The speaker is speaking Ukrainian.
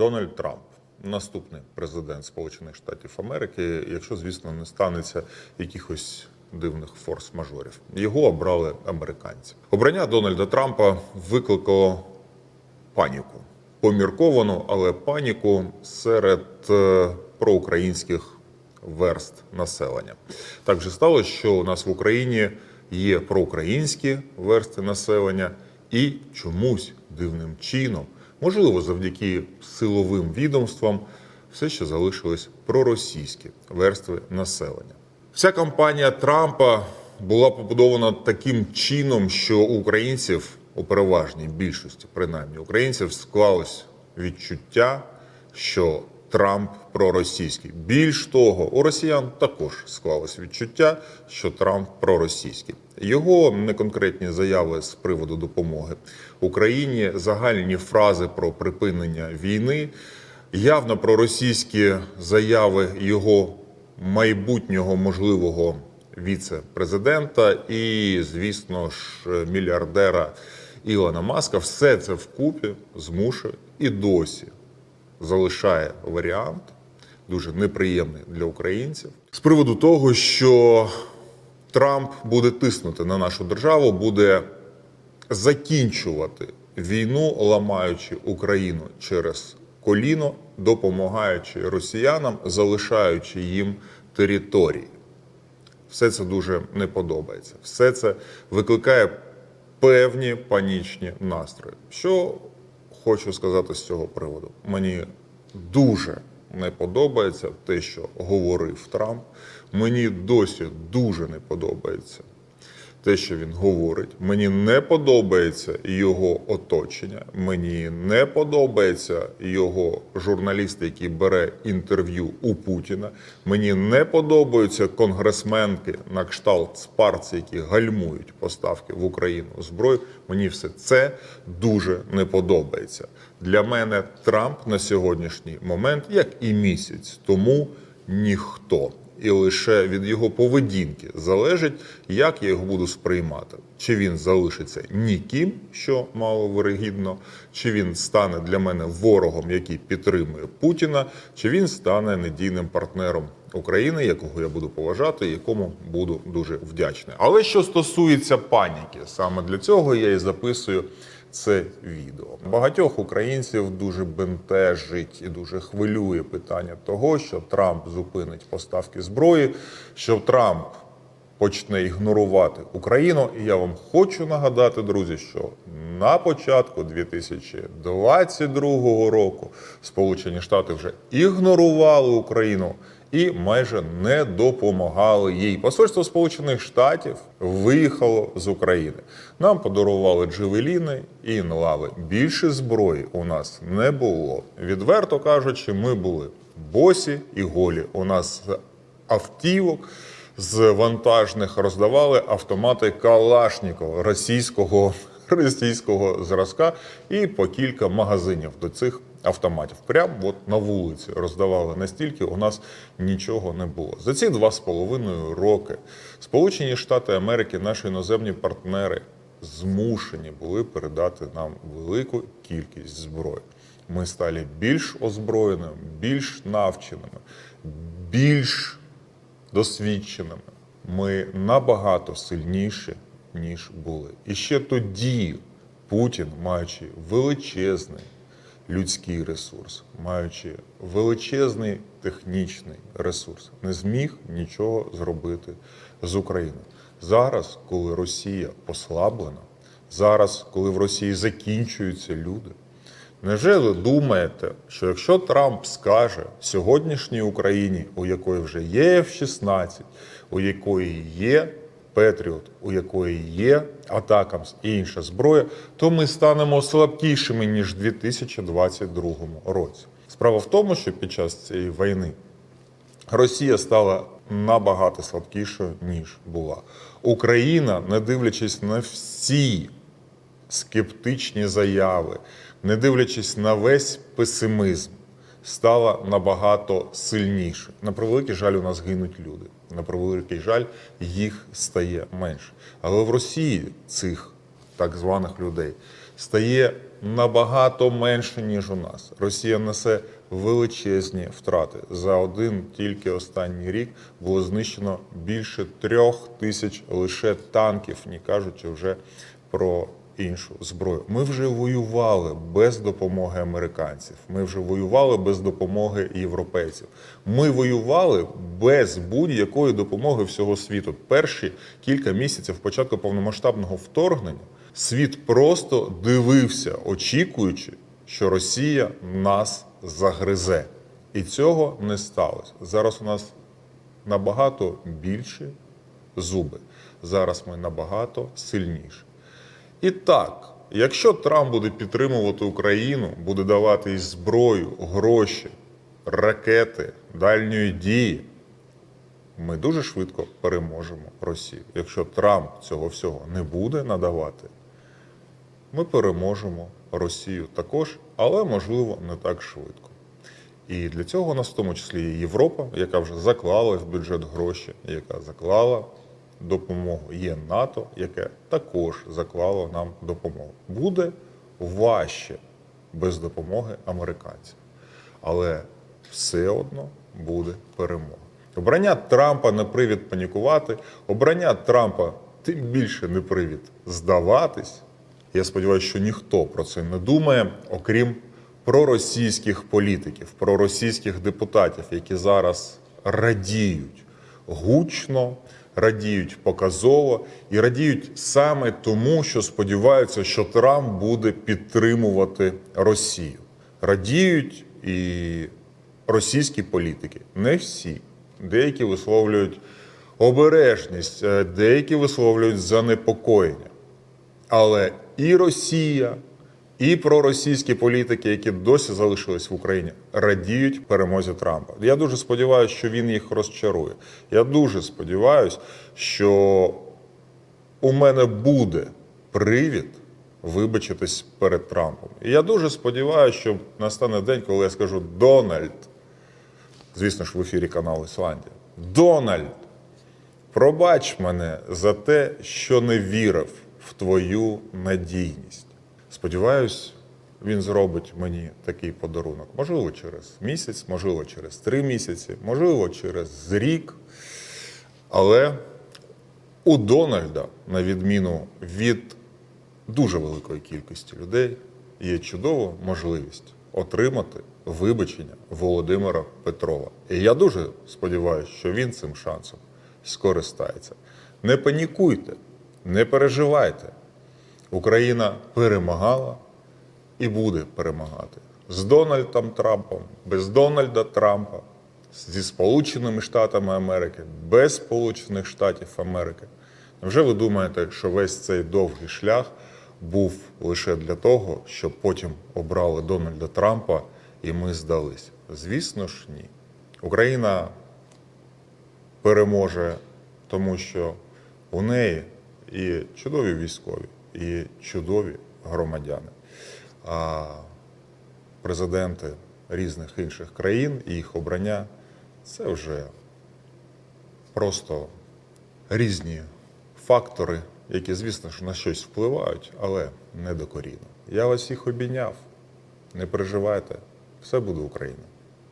Дональд Трамп, наступний президент Сполучених Штатів Америки, якщо, звісно, не станеться якихось дивних форс-мажорів. Його обрали американці. Обрання Дональда Трампа викликало паніку. Помірковану, але паніку серед е, проукраїнських верст населення. Так же сталося, що у нас в Україні є проукраїнські версти населення, і чомусь дивним чином, можливо, завдяки силовим відомствам, все ще залишились проросійські верстви населення. Вся кампанія Трампа була побудована таким чином, що українців у переважній більшості, принаймні українців, склалось відчуття, що Трамп проросійський. Більш того, у росіян також склалось відчуття, що Трамп проросійський. Його неконкретні заяви з приводу допомоги Україні, загальні фрази про припинення війни, явно проросійські заяви його майбутнього можливого віце-президента і, звісно ж, мільярдера Ілона Маска, все це вкупі змушує і досі залишає варіант дуже неприємний для українців з приводу того, що Трамп буде тиснути на нашу державу, буде закінчувати війну, ламаючи Україну через коліно, допомагаючи росіянам, залишаючи їм території. Все це дуже не подобається. Все це викликає певні панічні настрої. Що хочу сказати з цього приводу? Мені дуже не подобається те, що говорив Трамп. Мені досі дуже не подобається те, що він говорить. Мені не подобається його оточення. Мені не подобається його журналіст, який бере інтерв'ю у Путіна. Мені не подобаються конгресменки на кшталт спарці, які гальмують поставки в Україну зброї. Мені все це дуже не подобається. Для мене Трамп на сьогоднішній момент, як і місяць тому, ніхто і лише від його поведінки залежить, як я його буду сприймати. Чи він залишиться ніким, що мало вирогідно, чи він стане для мене ворогом, який підтримує Путіна, чи він стане надійним партнером України, якого я буду поважати, якому буду дуже вдячний. Але що стосується паніки, саме для цього я і записую це відео. Багатьох українців дуже бентежить і дуже хвилює питання того, що Трамп зупинить поставки зброї, що Трамп почне ігнорувати Україну. І я вам хочу нагадати, друзі, що на початку 2022 року Сполучені Штати вже ігнорували Україну. І майже не допомагали їй. Посольство Сполучених Штатів виїхало з України. Нам подарували джевеліни і інлави. Більше зброї у нас не було. Відверто кажучи, ми були босі і голі. У нас автівок з вантажних роздавали автомати Калашнікова російського російського зразка і по кілька магазинів до цих автоматів. Прямо от на вулиці роздавали настільки, у нас нічого не було. За ці два з половиною роки Сполучені Штати Америки, наші іноземні партнери, змушені були передати нам велику кількість зброї. Ми стали більш озброєними, більш навченими, більш досвідченими. Ми набагато сильніші, ніж були. І ще тоді Путін, маючи величезний людський ресурс, маючи величезний технічний ресурс, не зміг нічого зробити з Україною. Зараз, коли Росія послаблена, зараз, коли в Росії закінчуються люди. Невже ви думаєте, що якщо Трамп скаже сьогоднішній Україні, у якої вже є F-16, у якої є Петріот, у якої є Атакамс і інша зброя, то ми станемо слабкішими ніж в 2022 році? Справа в тому, що під час цієї війни Росія стала набагато слабкішою ніж була. Україна, не дивлячись на всі скептичні заяви, не дивлячись на весь песимізм, стала набагато сильніше. На превеликий жаль, у нас гинуть люди. На превеликий жаль, їх стає менше. Але в Росії цих так званих людей стає набагато менше, ніж у нас. Росія несе величезні втрати. За один тільки останній рік було знищено більше трьох тисяч лише танків, не кажучи вже про іншу зброю. Ми вже воювали без допомоги американців. Ми вже воювали без допомоги європейців. Ми воювали без будь-якої допомоги всього світу. Перші кілька місяців початку повномасштабного вторгнення світ просто дивився, очікуючи, що Росія нас загризе. І цього не сталося. Зараз у нас набагато більші зуби. Зараз ми набагато сильніші. І так, якщо Трамп буде підтримувати Україну, буде давати їй зброю, гроші, ракети дальньої дії, ми дуже швидко переможемо Росію. Якщо Трамп цього всього не буде надавати, ми переможемо Росію також, але можливо не так швидко. І для цього у нас в тому числі є Європа, яка вже заклала в бюджет гроші, яка заклала допомогу. Є НАТО, яке також заклало нам допомогу. Буде важче без допомоги американців, але все одно буде перемога. Обрання Трампа не привід панікувати, обрання Трампа тим більше не привід здаватись. Я сподіваюся, що ніхто про це не думає, окрім проросійських політиків, проросійських депутатів, які зараз радіють гучно, радіють показово і радіють саме тому, що сподіваються, що Трамп буде підтримувати Росію. Радіють і російські політики, не всі. Деякі висловлюють обережність, е, деякі висловлюють занепокоєння. Але і Росія, і проросійські політики, які досі залишились в Україні, радіють перемозі Трампа. Я дуже сподіваюся, що він їх розчарує. Я дуже сподіваюся, що у мене буде привід вибачитись перед Трампом. І я дуже сподіваюся, що настане день, коли я скажу Дональд, звісно ж, в ефірі каналу Ісландія. Дональд, пробач мене за те, що не вірив в твою надійність. Сподіваюсь, він зробить мені такий подарунок. Можливо, через місяць, можливо, через три місяці, можливо, через рік. Але у Дональда, на відміну від дуже великої кількості людей, є чудова можливість отримати вибачення Володимира Петрова. І я дуже сподіваюся, що він цим шансом скористається. Не панікуйте, не переживайте. Україна перемагала і буде перемагати з Дональдом Трампом, без Дональда Трампа, зі Сполученими Штатами Америки, без Сполучених Штатів Америки. Невже ви думаєте, що весь цей довгий шлях був лише для того, щоб потім обрали Дональда Трампа і ми здались? Звісно ж, ні. Україна переможе, тому що у неї і чудові військові, і чудові громадяни. А президенти різних інших країн і їх обрання це вже просто різні фактори, які, звісно ж, на щось впливають, але не докорінно. Я вас всіх обійняв. Не переживайте, все буде Україна.